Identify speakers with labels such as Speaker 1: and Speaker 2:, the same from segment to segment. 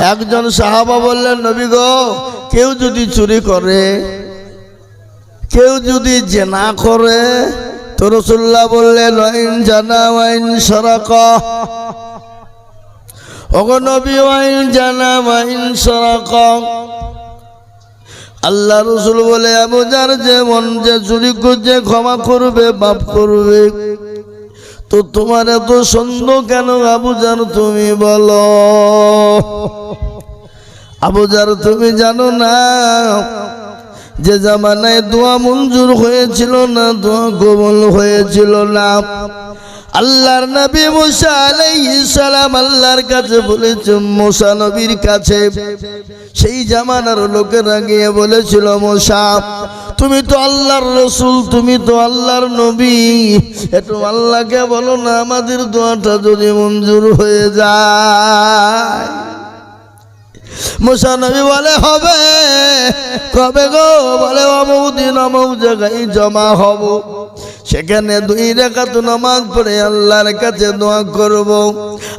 Speaker 1: একজন সাহাবা বললেন, নবী গো, কেউ যদি চুরি করে, কেউ যদি জেনা করে, তো রসুল্লাহ বললেন, ওয়াইন জানা, ওয়াইন সরাক। অগনবী ওয়াইন জানা, ওয়াইন সরাক। আল্লাহ রসুল বলে আবুজার যে মন যে চুরি করছে, ক্ষমা করবে বাপ করবে। তো তোমার এত সন্দেহ কেন আবু আবুজার তুমি বলো? আবু আবুজার তুমি জানো না, যে জামানায় দোয়া মঞ্জুর হয়েছিল না, দোয়া কবল হয়েছিল না। আল্লাহর নবী মুসা সালাম আল্লাহর কাছে বলেছে মুসা নবীর কাছে। সেই জামানার লোকেরা গিয়ে বলেছিল, মোসা, তুমি তো আল্লাহর রসুল, তুমি তো আল্লাহর নবী। একটু আল্লাহকে বলো না, আমাদের দোয়াটা যদি মঞ্জুর হয়ে যায়। মুসা নবী বলে, হবে। কবে গো? বলে, অমুক দিন অমুক জায়গায় জমা হব। সেখানে দুই রেখাত নামাজ পড়ে আল্লাহর কাছে দোয়া করব।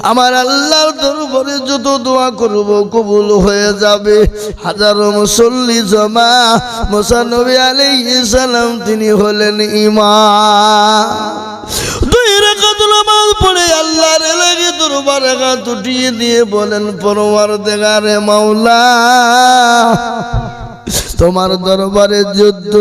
Speaker 1: আমার আল্লাহর দরবারে যত দোয়া করব, কবুল হয়ে যাবে। হাজারো মুসল্লি জমা, মুসা নবী আলাইহিস সালাম তিনি হলেন ইমাম। দুই রেখাত নামাজ পড়ে আল্লাহর লাগে দরবার হাত উঠিয়ে দিয়ে বলেন পরমার দেগারে মাওলা। তোমার দরবারে যুদ্ধ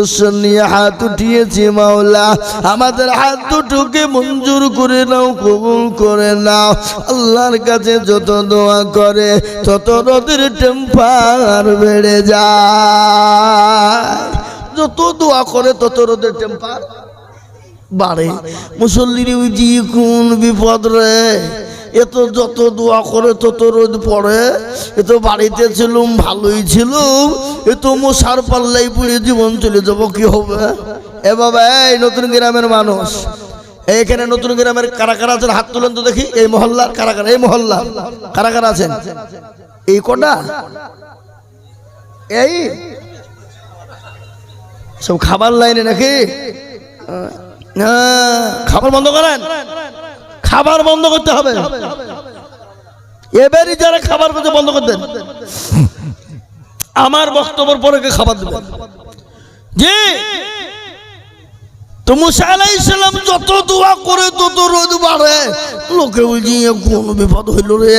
Speaker 1: নিয়ে হাত উঠিয়েছি মাওলা। আমাদের হাত দুটোকে মঞ্জুর করে নাও, কবুল করে নাও। আল্লাহর কাছে যত দোয়া করে, তত রোদের টেম্পার বেড়ে যায়। যত দোয়া করে, তত রোদের টেম্পার বাড়ে। মুসল্লির ওই যে কোন বিপদ রে? এত যত দোয়া করে তত রোদ পড়ে। এ তো বাড়িতে ছিলুম ভালোই ছিলুম। এ তো মশার পাল্লাই পুড়ে জীবন চলে যাব কি হবে? এ বাবা এই নতুন গ্রামের মানুষ। এইখানে নতুন গ্রামের কারা কারা আছেন? হাত তুলেন তো দেখি। এই মহল্লার কারা কারা? এই মহল্লা কারা কারা আছেন? এই কটা? এই? সব খাবার লাইনে নাকি? না, খাবার বন্ধ করেন? খাবার বন্ধ করতে হবে। এবারই যারা খাবার করতে বন্ধ করতেন আমার বক্তব্যের পরে খাবার দেবেন যে তো মুসা আলাইসালাম যত দোয়া করে তত রোদ বাড়ে। লোকে বলছি কোন বিপদ হইল রে?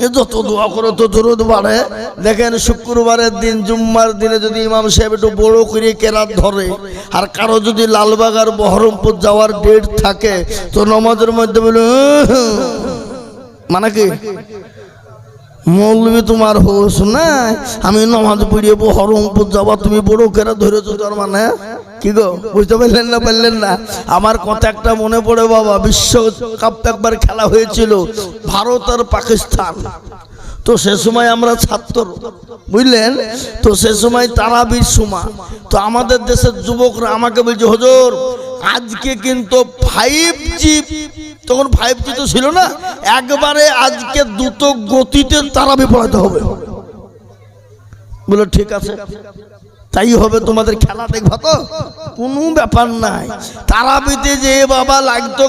Speaker 1: এ যত দোয়া করে তো রোদ বাড়ে। দেখেন শুক্রবারের দিন জুম্মার দিনে যদি ইমাম সাহেব একটু বড় করে কেরাত ধরে আর কারও যদি লালবাগ আর বহরমপুর যাওয়ার ডেট থাকে তো নমাজের মধ্যে বলে "উহ, মানে কি? মৌলবি তোমার হোস না? আমি নমাজ পড়িয়ে হরমপুর যাবা, তুমি বড় কেরা ধরেছো তার মানে? কি গো, বুঝতে পারলেন না পারলেন না? আমার কথা একটা মনে পড়ে বাবা বিশ্বকাপ একবার খেলা হয়েছিল, ভারত আর পাকিস্তান। তো সে সময় আমরা ছাত্র, বুঝলেন? তো সে সময় তারাবির সময় তো আমাদের দেশের যুবকরা আমাকে বলছে, হজর, আজকে কিন্তু ফাইভ জি তখন ফাইভ জি তো ছিল না, একবারে আজকে দ্রুত গতিতে তারা পড়াতে হবে। বলে, ঠিক আছে। তাই হবে তোমাদের খেলা দেখবা তো? কোনো ব্যাপার নাই। তারাবিতে যে বাবা লাগতো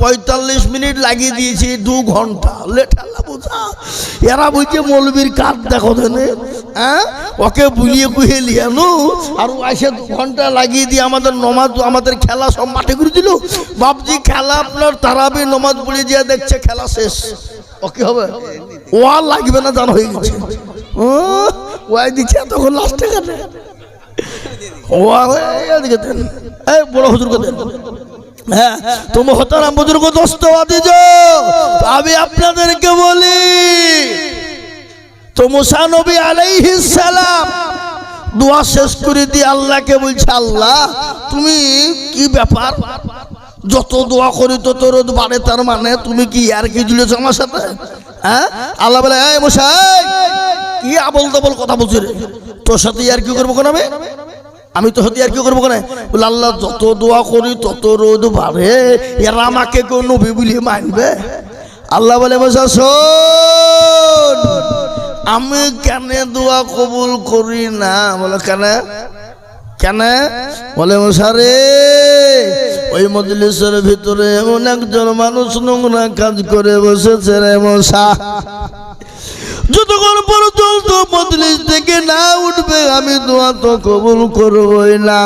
Speaker 1: পঁয়তাল্লিশ মিনিট লাগিয়ে দিয়েছি দু ঘণ্টা। লেঠালা বোঝা এরা বুঝছে মৌলবীর কাঠ দেখো দেনে হ্যাঁ? ওকে বুলিয়ে কুহে লিয়ানো আর এসে দু ঘণ্টা লাগিয়ে দিয়ে আমাদের নমাজ, আমাদের খেলা সব মাঠে ঘুরে দিল। বাপজি, খেলা আপনার তারাবি নমাজ পড়ে দিয়ে দেখছে খেলা শেষ। ওকে হবে? ও আর লাগবে না, জানা, হয়ে গেছে। ও? ওয়াই দিচ্ছে তখন লাস্টে কাটে ও এদিকে দেন। এই বড় হুজুরকে দেন। হ্যাঁ তুমি হতারাম বুজুর্গ দোস্ত আদিজ, আমি আপনাদেরকে বলি, তো মুসা নবী আলাইহিস সালাম দোয়া শেষ করে দিয়ে আল্লাহকে বলছে, আল্লাহ, তুমি কি ব্যাপার? যত দোয়া করি তত রোদ বাড়ে, তার মানে তুমি কি আর কি দিলেছ আমার সাথে? হ্যাঁ? আল্লাহ বলে, এই মশাই কি আবল তাবল কথা বলছি রে। তোর সাথে আর কি করব কেন আমি? তো হতে আর কি করব বলে, আল্লাহ, যত দোয়া করি, তত রোদ বাড়ে। এরা আমাকে কেউ নবী বলে মানবে? আল্লাহ বলে শোন। আমি কেন দোয়া কবুল করি না? বলে, কেন? কেন? বলে, মশারে, ওই মজলিসের ভিতরে এমন একজন মানুষ নোংরা কাজ করে বসেছে রে মশা। যতক্ষণ মজলিস থেকে না উঠবে, আমি দোয়া তো কবুল করবই না।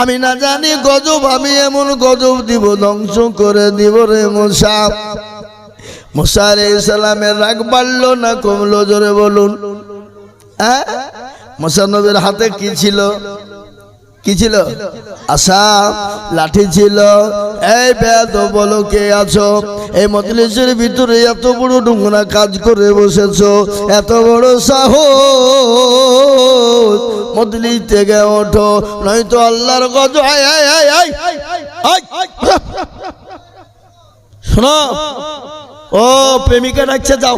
Speaker 1: আমি না জানি গজব, আমি এমন গজব দিব, ধ্বংস করে দিব রে মশা। মুসা সালামের রাগ বাড়লো না কমলো? জোরে বলুন। হ্যাঁ? মুসা নবীর হাতে কি ছিল? কি ছিল? আশা লাঠি ছিল। এই বেদ বলো কে আছো? এই মজলিসের ভিতরে এত বড় ডুঙ্গনা কাজ করে বসেছো, এত বড় সাহস। মজলিস থেকে ওঠো, নয়তো আল্লাহর গজ শোনো, ও প্রেমিকা ডাকছে, যাও।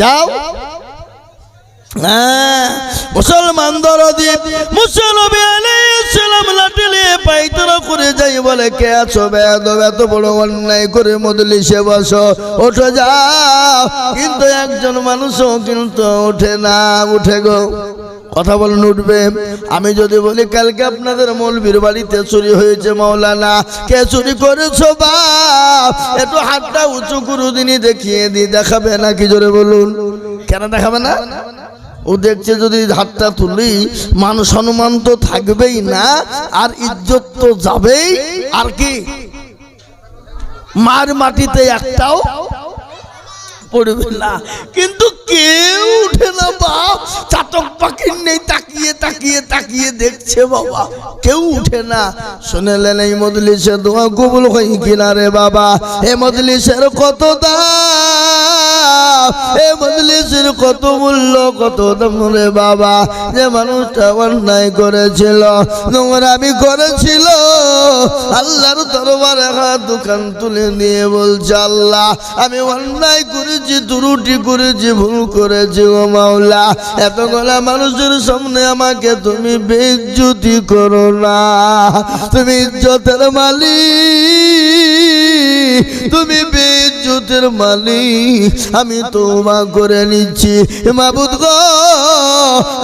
Speaker 1: যাও। মুসলমান দরদি, মুসলমান আলাইহিসসালাম নিয়ে পাইতরা করে যাই বলে, কে আছো বেয়াদব? এত বড় অন্যায় করে মদলিসে বসো, ওঠো যাও। কিন্তু একজন মানুষও কিন্তু ওঠে না, উঠে গো। কথা বলুন, উঠবে। আমি যদি বলি, কালকে আপনাদের মৌলবীর বাড়িতে চুরি হয়েছে মাওলানা। কে চুরি করেছ বা? একটু হাতটা উঁচু করুদিনই দেখিয়ে দি দেখাবে না কি জোরে বলুন। কেন দেখাবে না? ও দেখছে যদি হাতটা তুলি মান সম্মান তো থাকবেই না, আর ইজ্জত তো যাবেই, আর কি? মার মাটিতে একটাও কিন্তু কেউ উঠে না চাতক পাখির নেই, তাকিয়ে তাকিয়ে তাকিয়ে দেখছে বাবা। কেউ উঠে না। শুনেলেন এই মজলিসে দোয়া কবুল হই কিনা রে বাবা? এ মজলিসের কত দা এ মজলিসের কত মূল্য, কত দাম রে বাবা। যে মানুষটা অন্যায় করেছিল, নোংরামি করেছিল, আল্লাহর দরবারে হাত দোকান তুলে নিয়ে বলছে, আল্লাহ, আমি অন্যায় করেছি, ত্রুটি করেছি, ভুল করেছি ও মাওলা। এতগুলা মানুষের সামনে আমাকে তুমি বেজ্জুতি করো না। তুমি ইজ্জতের মালিক, তুমি বেজ্জতের মালিক। আমি তোমা করে নিচ্ছি। মাবুদ গো।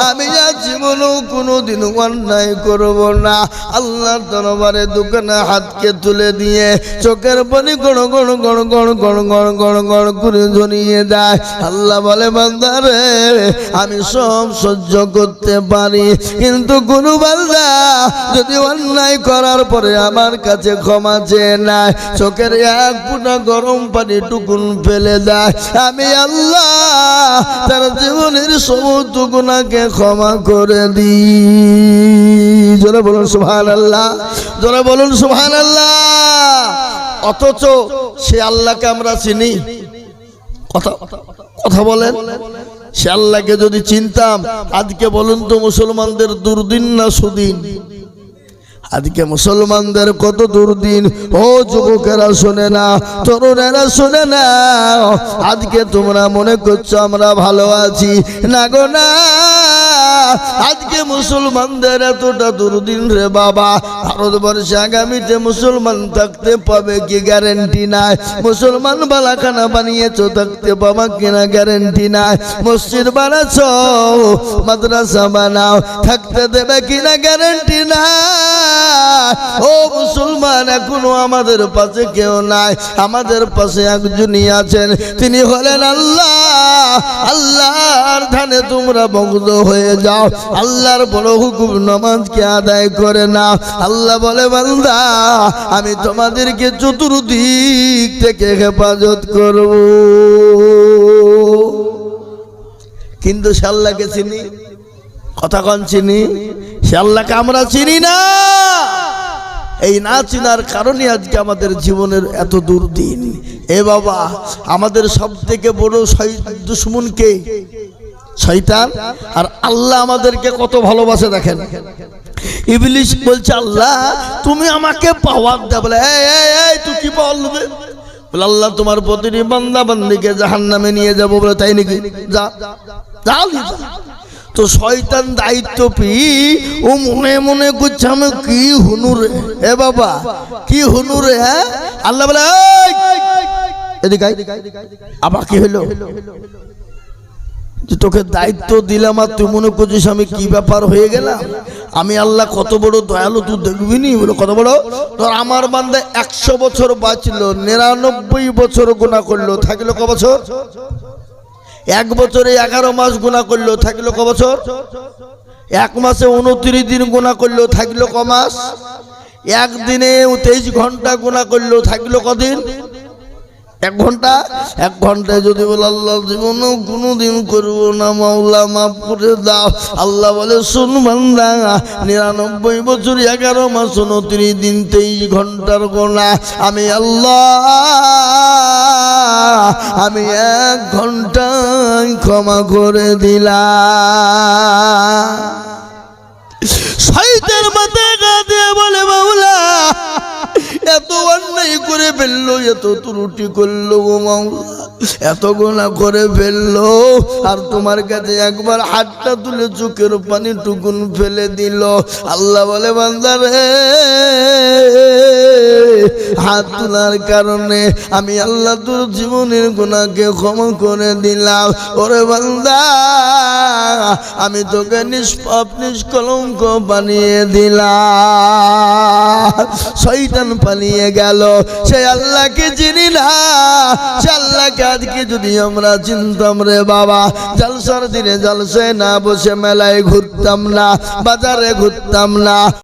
Speaker 1: আমি আর জীবনও কোনোদিন অন্যায় করব না। আল্লাহর দরবারে দোকানে হাতকে তুলে দিয়ে চোখের পানি গড় গড় গড় গড় গড় গড় গড় গড় করে ধরিয়ে দেয়। আল্লাহ বলে বান্দারে আমি সব সহ্য করতে পারি। কিন্তু কোনো বান্দা যদি অন্যায় করার পরে আমার কাছে ক্ষমা চেয়ে নেয়, চোখের এক ফুটা গরম পানি টুকুন ফেলে দেয়। আমি আল্লাহ তার জীবনের সমস্ত গুণাকে ক্ষমা করে দিই। জোরে বলুন সুহান আল্লাহ জোরে বলুন সুহান আল্লাহ অথচ সে আল্লাহকে আমরা চিনি। কথা কথা বলেন। সে আল্লাহকে যদি চিনতাম, আজকে বলুন তো মুসলমানদের দুর্দিন না সুদিন? আজকে মুসলমানদের কত দুর্দিন। ও যুবকেরা শোনে না, তরুণেরা শোনে না। আজকে তোমরা মনে করছ আমরা ভালো আছি। না গো, না। আজকে মুসলমানদের এতটা দুর্দিন রে বাবা। ভারতবর্ষে আগামীতে মুসলমান থাকতে পাবে কি গ্যারেন্টি নাই? মুসলমান বালাখানা বানিয়েছো, থাকতে পাবা কিনা গ্যারেন্টি নাই? মসজিদ বানাচ্ছ মাদ্রাসা বানাও, থাকতে দেবে কিনা গ্যারেন্টি নাই? ও মুসলমান, এখনও আমাদের পাশে কেউ নাই। আমাদের পাশে একজনই আছেন, তিনি হলেন আল্লাহ। আল্লাহর ধানে তোমরা বগ্ধ হয়ে যাও। আল্লাহর বড় হুকুম নামাজকে আদায় করে না। আল্লাহ বলে, বান্দা, আমি তোমাদেরকে চতুর্দিক থেকে হেফাজত করব। কিন্তু সে আল্লাহকে চিনি? কথা কন, চিনি? সে আল্লাহকে আমরা চিনি না। এই না চিনার কারণে আজকে আমাদের জীবনের এত দুর্দিন। এ বাবা আমাদের সব থেকে বড় শহীদ দুশ্মন কে শয়তান? আর আল্লাহ আমাদেরকে কত ভালোবাসে দেখেন। ইবলিশ বলছে আল্লাহ তুমি আমাকে পাওয়ার দে বলে এই তুই কি নেবে বলে আল্লাহ তোমার প্রতিটি বান্দা বান্দিকে জাহান্নামে নিয়ে যাব বলে তাই নাকি? যা যা তো শয়তান দায়িত্ব পি ও মনে মনে করছে আমি কি হুনুরে এ বাবা কি হুনুরে হ্যাঁ? আল্লাহ বলে "এই, আবার কি হইল যে তোকে দায়িত্ব দিলাম আর তুই মনে করছিস আমি কি ব্যাপার হয়ে গেলাম? আমি আল্লাহ কত বড় দয়ালু, তুই দেখবি নি? বলে, কত বড়? তোর আমার বান্দা একশো বছর বাঁচলো, নিরানব্বই বছর গোনা করল, থাকল ক বছর? এক বছরে এগারো মাস গুণা করল, থাকল ক বছর? এক মাসে উনত্রিশ দিন গুণা করল, থাকল ক মাস? একদিনে তেইশ ঘণ্টা গুণা করল, থাকল কদিন? এক ঘণ্টা? এক ঘন্টায় যদি বলে, আল্লাহ জীবনও কোনোদিন করব না, মাওলা, মাফ করে দাও। আল্লাহ বলে, শুন বান্দা, নিরানব্বই বছর, এগারো মাস, উনত্রিশ দিন, তেইশ ঘণ্টার গোনা। আমি আল্লাহ, আমি এক ঘন্টায় ক্ষমা করে দিলাম। শহীদের মাথায় করে ফেলল, এত ত্রুটি করল গো মাওলা, এত গোনা করে ফেলল, আর তোমার কাছে একবার হাতটা তুলে চোখের পানি টুকুন ফেলে দিল। আল্লাহ বলে বান্দারে হাত তোলার কারণে আমি আল্লাহ তোর জীবনের গুণাকে ক্ষমা করে দিলাম। ওরে বান্দা, আমি তোকে নিষ্পাপ, নিষ্কলঙ্ক বানিয়ে দিলাম। শৈতান পালিয়ে গেল সে আল্লাহকে চিনি না, সে আল্লাহকে আজকে যদি আমরা চিনতাম রে বাবা, জলসার দিনে জলসে না বসে মেলায় ঘুরতাম না, বাজারে ঘুরতাম না।